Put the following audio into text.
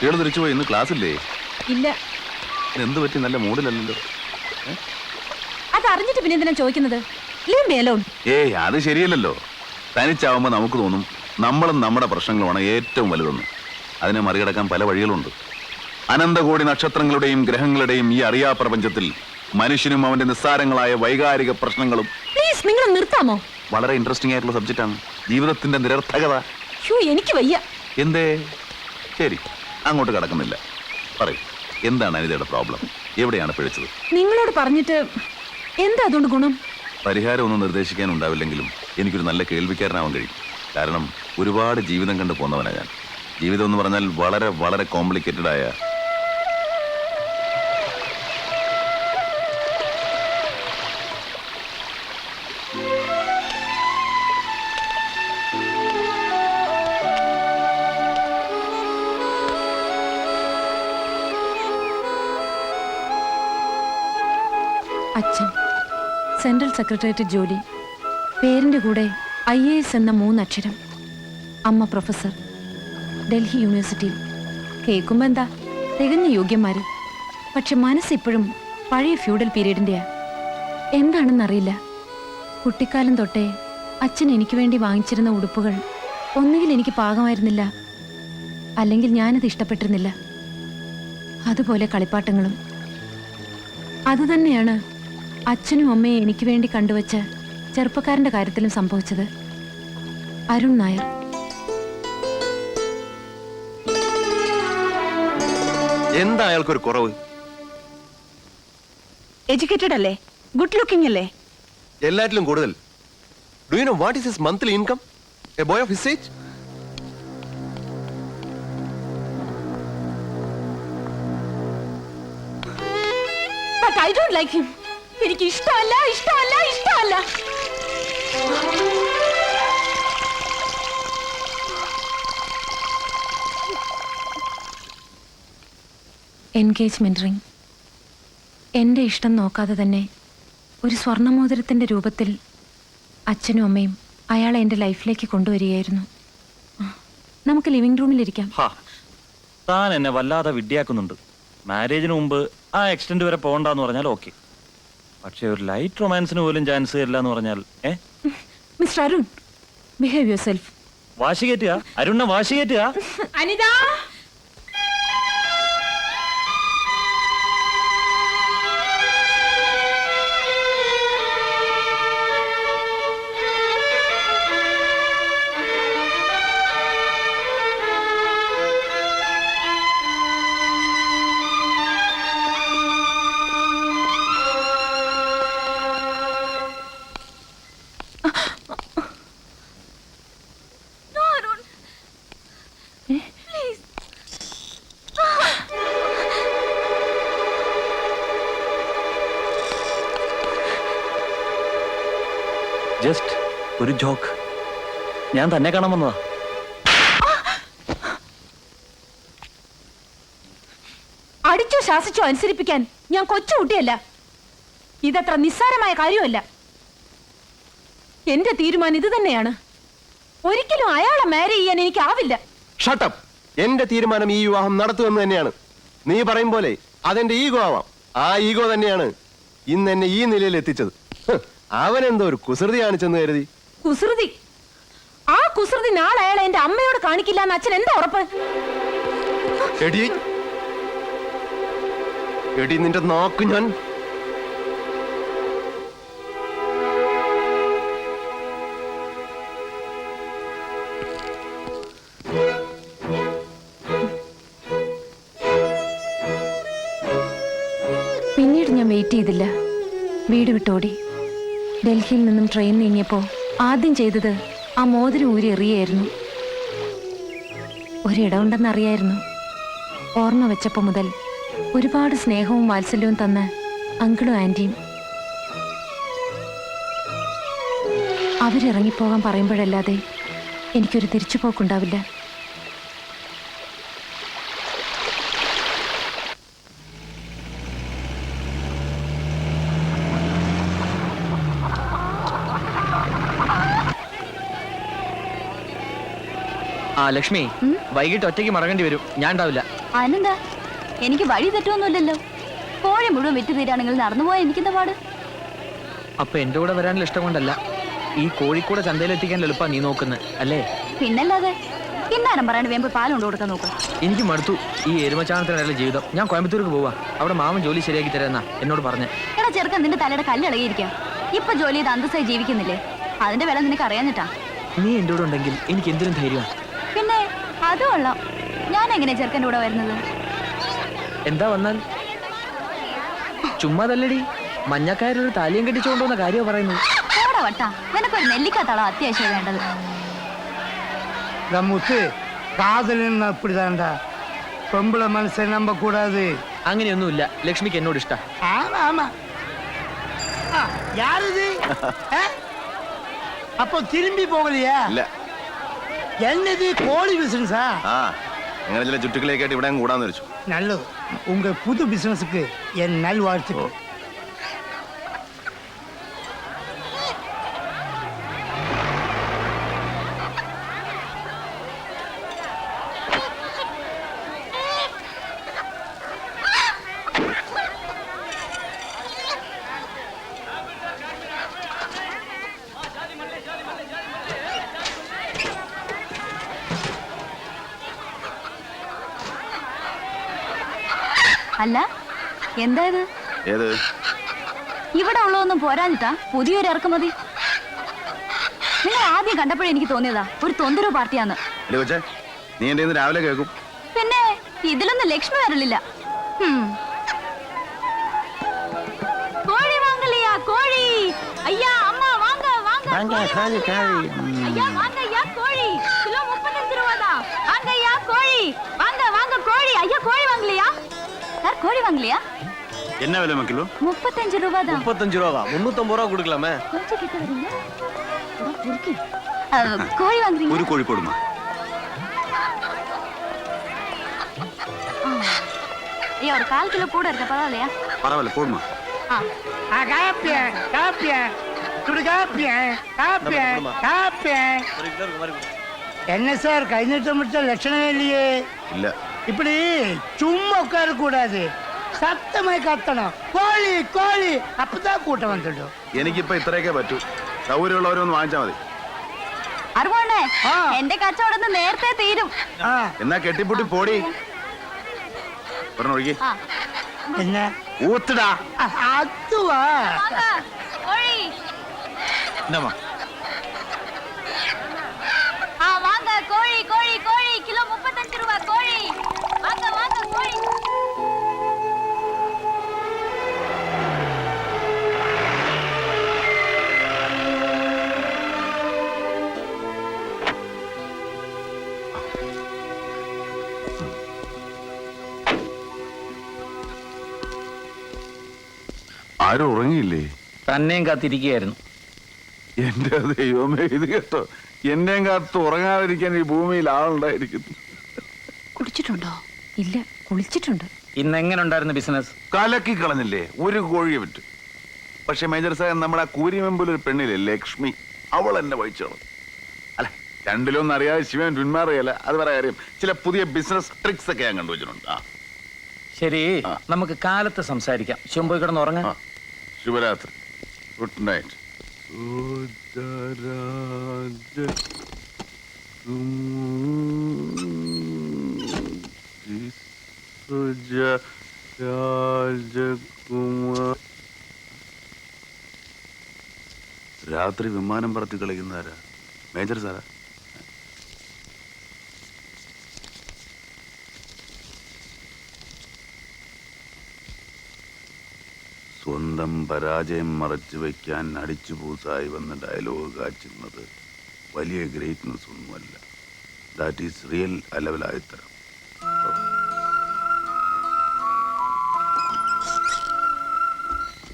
കുട്ടികൾ തിരിച്ചു പോയി ഇന്ന് ക്ലാസ് ഇല്ലേ. ഇല്ല എന്ത് പറ്റി? നല്ല മൂഡിലല്ലല്ലോ. അത് അറിഞ്ഞിട്ട് പിന്നെ എന്തിനാ ചോദിക്കുന്നത്? ഏയ് അത് ശരിയല്ലല്ലോ. തനിച്ചാവുമ്പോ നമുക്ക് തോന്നും നമ്മളും നമ്മുടെ പ്രശ്നങ്ങളുമാണ് ഏറ്റവും വലുതെന്ന്. അതിനെ മറികടക്കാൻ പല വഴികളുണ്ട്. അനന്തകോടി നക്ഷത്രങ്ങളുടെയും ഗ്രഹങ്ങളുടെയും ഈ അറിയാ പ്രപഞ്ചത്തിൽ മനുഷ്യനും അവന്റെ നിസ്സാരങ്ങളായ വൈകാരിക പ്രശ്നങ്ങളും പ്ലീസ് നിങ്ങൾ നിർത്താമോ? വളരെ ഇൻട്രസ്റ്റിംഗ് ആയിട്ടുള്ള സബ്ജക്റ്റാണ് ജീവിതത്തിന്റെ നിരർത്ഥകത. എനിക്ക് വയ്യ. എന്തേ? ശരി. അങ്ങോട്ട് കടക്കുന്നില്ല. പറയൂ എന്താണ് അനിതയുടെ പ്രോബ്ലം? എവിടെയാണ് പിഴച്ചത്? നിങ്ങളോട് പറഞ്ഞിട്ട് എന്താ അതുകൊണ്ട് ഗുണം? പരിഹാരം ഒന്നും നിർദ്ദേശിക്കാൻ ഉണ്ടാവില്ലെങ്കിലും എനിക്കൊരു നല്ല കേൾവിക്കാരനാവാൻ കഴിയും. കാരണം ഒരുപാട് ജീവിതം കണ്ടു പോന്നവനാ ഞാൻ. ജീവിതം എന്ന് പറഞ്ഞാൽ വളരെ വളരെ കോംപ്ലിക്കേറ്റഡ് അച്ഛൻ. സെൻട്രൽ സെക്രട്ടേറിയറ്റ് ജോലി. പേരിന്റെ കൂടെ ഐ എ എസ് എന്ന മൂന്നക്ഷരം. അമ്മ പ്രൊഫസർ. ഡൽഹി യൂണിവേഴ്സിറ്റിയിൽ. കേൾക്കുമ്പോ എന്താ? തികഞ്ഞ യോഗ്യന്മാര്. പക്ഷെ മനസ്സിപ്പോഴും പഴയ ഫ്യൂഡൽ പീരീഡിന്റെയാ എന്താണെന്നറിയില്ല. കുട്ടിക്കാലം തൊട്ടേ അച്ഛൻ എനിക്ക് വേണ്ടി വാങ്ങിച്ചിരുന്ന ഉടുപ്പുകൾ ഒന്നുകിൽ എനിക്ക് പാകമായിരുന്നില്ല. അല്ലെങ്കിൽ ഞാനത് ഇഷ്ടപ്പെട്ടിരുന്നില്ല. അതുപോലെ കളിപ്പാട്ടങ്ങളും. അതുതന്നെയാണ് അച്ഛനും അമ്മയെ എനിക്ക് വേണ്ടി കണ്ടുവച്ച ചെറുപ്പക്കാരന്റെ കാര്യത്തിലും സംഭവിച്ചത് അരുൺ നായർ. എന്താ അയാൾക്കൊരു കുറവ്? എഡ്യൂക്കേറ്റഡ് അല്ലേ? ഗുഡ് ലുക്കിംഗ് അല്ലേ? എല്ലാറ്റിലും കൂടുതൽ. Do you know what is his monthly income a boy of his age but I don't like him എനിക്ക് ഇഷ്ടമല്ല ഇഷ്ടമല്ല. ഇഷ്ടമല്ല എൻഗേജ്മെന്റ് റിംഗ് എന്റെ ഇഷ്ടം നോക്കാതെ തന്നെ ഒരു സ്വർണമോതിരത്തിന്റെ രൂപത്തിൽ അച്ഛനും അമ്മയും അയാളെ എന്റെ ലൈഫിലേക്ക് കൊണ്ടുവരികയായിരുന്നു. നമുക്ക് ലിവിംഗ് റൂമിലിരിക്കാം. താൻ എന്നെ വല്ലാതെ വിഡ്ഡിയാക്കുന്നുണ്ട് മാരേജിന് മുമ്പ് ആ എക്സ്റ്റെൻഡ് വരെ പോകണ്ടെന്ന് പറഞ്ഞാൽ ഓക്കെ. പക്ഷെ ഒരു ലൈറ്റ് റൊമാൻസിന് പോലും ചാൻസ് തരില്ല എന്ന് പറഞ്ഞാൽ ഏ? Mister Arun behave yourself വാശി കയറ്റുക. അരുണിനെ വാശി കയറ്റുക. അനിത! ഒരു ജോക്ക് ഞാൻ തന്നെ കാണാൻ വന്നതാ. അടിച്ചോ ശാസിച്ചോ അനുസരിപ്പിക്കാൻ ഞാൻ കൊച്ചു കുട്ടിയല്ല. ഇതത്ര നിസ്സാരമായ കാര്യമല്ല. എന്റെ തീരുമാനം ഇത് തന്നെയാണ്. ഒരിക്കലും അയാളെ മാരി ചെയ്യാൻ എനിക്കാവില്ല ഷട്ടപ്പ് എന്റെ തീരുമാനം ഈ വിവാഹം നടത്തുമെന്ന് തന്നെയാണ്. നീ പറയും പോലെ അതെന്റെ ഈഗോ ആവാം. ആ ഈഗോ തന്നെയാണ് ഇന്ന് എന്നെ ഈ നിലയിൽ എത്തിച്ചത്. അവൻ അവനെന്തോ ഒരു കുസൃതി കാണിച്ചെന്ന് കരുതി. കുസൃതി. ആ കുസൃതി നാളെ അയാളെ എന്റെ അമ്മയോട് കാണിക്കില്ല എന്ന് അച്ഛൻ എന്താ ഉറപ്പ്? എടി. എടി നിന്റെ നാക്ക് ഞാൻ പിന്നീട് ഞാൻ വെയിറ്റ് ചെയ്തില്ല. വീട് വിട്ടോടി. ഡൽഹിയിൽ നിന്നും ട്രെയിൻ നീങ്ങിയപ്പോൾ ആദ്യം ചെയ്തത് ആ മോതിരം ഊരി എറിയായിരുന്നു. ഒരിടമുണ്ടെന്നറിയായിരുന്നു. ഓർമ്മ വെച്ചപ്പോൾ മുതൽ ഒരുപാട് സ്നേഹവും വാത്സല്യവും തന്ന അങ്കിളും ആന്റിയും അവരിറങ്ങിപ്പോകാൻ പറയുമ്പോഴല്ലാതെ എനിക്കൊരു തിരിച്ചുപോക്കുണ്ടാവില്ല. ലക്ഷ്മി വൈകിട്ട് ഒറ്റയ്ക്ക് മറങ്ങേണ്ടി വരും. ഞാൻ ഉണ്ടാവില്ല. അതിനെന്താ എനിക്ക് വഴി തെറ്റൊന്നുമില്ലല്ലോ കോഴി മുഴുവൻ വിറ്റ് തീരാണെങ്കിൽ നടന്നു പോയാൽ എനിക്കെന്താ പാട്? അപ്പൊ എന്റെ കൂടെ വരാനുള്ള ഇഷ്ടം കൊണ്ടല്ല. ഈ കോഴിക്കൂടെ ചന്തയിലെത്തിക്കാൻ എളുപ്പാ നീ നോക്കുന്നത് അല്ലേ? പിന്നല്ലാതെ ഇന്നാരം പറയാണ്ട് വേമ്പ് പാൽ കൊണ്ട് കൊടുക്കാൻ നോക്ക്. എനിക്ക് മടുത്തു. ഈ എരുമച്ചാണത്തിനുള്ള ജീവിതം. ഞാൻ കോയമ്പത്തൂർക്ക് പോവാ. അവിടെ മാമൻ ജോലി ശരിയാക്കി തരാന്നാ എന്നോട് പറഞ്ഞു. എടാ ചെറുക്കൻ നിന്റെ തലയുടെ കല്ലിളകിയിരിക്കാം ഇപ്പൊ ജോലി ചെയ്ത് അന്തസ്സായി ജീവിക്കുന്നില്ലേ? അതിന്റെ വില നിനക്ക് അറിയാഞ്ഞിട്ടാ. നീ എന്റെ കൂടെ ഉണ്ടെങ്കിൽ എനിക്ക് എന്തിനും ധൈര്യമാണ് അത് കൊള്ളാം ഞാൻ എങ്ങനെ ചെറുക്കൻ്റെ കൂടെ വരുന്നത് എന്താ വന്നാൽ ചുമ്മാ തല്ലടി മഞ്ഞക്കാരൊരു താലിയും കെട്ടിച്ചുകൊണ്ടുവന്ന കാര്യമാണ് പറയുന്നത് ഓടെ വട്ടാ നിനക്കൊരു നെല്ലിക്കാത്തളം അത്യാവശ്യം വേണ്ടത് இந்த முத்து காதலின்னு அப்படிதான்டா பொம்பளை மனசை நம்ப கூடாது അങ്ങനെയൊന്നുമില്ല ലക്ഷ്മിക്ക് എന്നോട് ഇഷ്ടാ ஆமா ஆமா ஆ, யார் இது ஆ? அப்போ திரும்பி போகலையா ഇല്ല என்னது கோழி பிசினஸா ആ അങ്ങനെ ചില ചുറ്റുക്കളിയൊക്കെ ആയിട്ട് ഇവിടെ അങ്ങ് കൂടാന്ന് വെച്ചു நல்லது உங்க புது பிசினஸுக்கு என் நல்வாழ்த்துக்கள் അല്ല എന്താ ഇത്? ഏത്? ഇവിടെ ഉള്ളതൊന്നും പോരാഞ്ഞിട്ടാ പുതിയൊരു ഇറക്കുമതി. നിങ്ങൾ ആദ്യം കണ്ടപ്പോഴേ എനിക്ക് തോന്നിയതാ ഒരു തൊന്തരൂ പാർട്ടിയാന്ന്. നീ എന്റെ രാവിലെ കേൾക്കും. പിന്നെ ഇതിലൊന്നും ലക്ഷ്മി വരലില്ല. കോഴി വാങ്ങലിയാ കോഴി. അയ്യാ അമ്മ വാങ്ങ വാങ്ങ கோழி வாங்கலையா? என்ன விலைமா கிலோ முப்பத்தஞ்சு ரூபா தான் முப்பத்தஞ்சு ரூபா தான் முன்னூத்தம்பது ரூபா கொடுக்கலாமே. கொஞ்சம் கிட்ட வரீங்க. கோழி வாங்குறீங்க ஒரு கோழி போடுமா? ஐயா ஒரு கால் கிலோ கூட இருக்க? பரவாயில்லையா? பரவாயில்ல போடுமா? காப்பிய காப்பிய. சுடு காப்பிய காப்பிய காப்பிய. என்ன சார் கை நிறுத்த முடிச்ச லட்சணமே இல்லையே. இல்லை. இப்படி சும்மா உட்கார கூடாது சத்தமாய் கத்தணும் கோழி கோழி அப்பதான் கூட்டம் வந்துடும் എനിക്കിപ്പോ ഇത്രയൊക്കെ പറ്റൂ സൗകര്യമുള്ളവരൊന്ന് വാങ്ങിച്ചാൽ മതി അറുപോണ്ണേ ആ. എന്റെ കച്ചവടം ഇന്ന് നേരത്തെ തീരും ஆ എന്നാ കെട്ടിപ്പൂട്ടി പോടി ഒരെണ്ണം ഒഴുകി ആ என்ன ഊത്തിടാ அ- அதுவா வாங்க கோழி എന്നാ ആരും ഉറങ്ങിയില്ലേ? തന്നെയും കാത്തിരിക്കുകയായിരുന്നു. എന്റെ ദൈവമേ ഇത് കേട്ടോ. എന്നെയും കാത്ത് ഉറങ്ങാതിരിക്കാൻ ഈ ഭൂമിയിൽ ആളുണ്ടായിരിക്കുന്നു. കുടിച്ചിട്ടുണ്ടോ ഇല്ല കുളിച്ചിട്ടുണ്ട്. ഇന്ന് എങ്ങനെ ഉണ്ടായിരുന്നു ബിസിനസ് കലക്കി കളഞ്ഞില്ലേ? ഒരു കോഴിയെ വിറ്റു. പക്ഷെ മേജർ സാഹേബ് നമ്മുടെ ആ കൂരിമെമ്പിൽ ഒരു പെണ്ണില്ലേ ലക്ഷ്മി? അവൾ എന്നെ വഹിച്ചോളൂ അല്ല രണ്ടിലൊന്നും അറിയാതെ ശിവൻ പിന്മാറുകയല്ല. അത് പറയാൻ കാര്യം. ചില പുതിയ ബിസിനസ് ട്രിക്സ് ഒക്കെ ഞാൻ കണ്ടുവച്ചിട്ടുണ്ട്. ആ. ശരി നമുക്ക് കാലത്ത് സംസാരിക്കാം. ശിവൻ പോയി കിടന്ന് ഉറങ്ങാം. ശുഭരാത്രി ഗുഡ് നൈറ്റ് രാത്രി വിമാനം പറത്തി കളിക്കുന്നവരാ? Major Sarah. സ്വന്തം പരാജയം മറച്ചു വയ്ക്കാൻ അടിച്ചു പൂസായി വന്ന ഡയലോഗ് കാച്ചുന്നത് വലിയ ഗ്രേറ്റ്നസ് ഒന്നുമല്ല. That is real അലവലായത്തരം.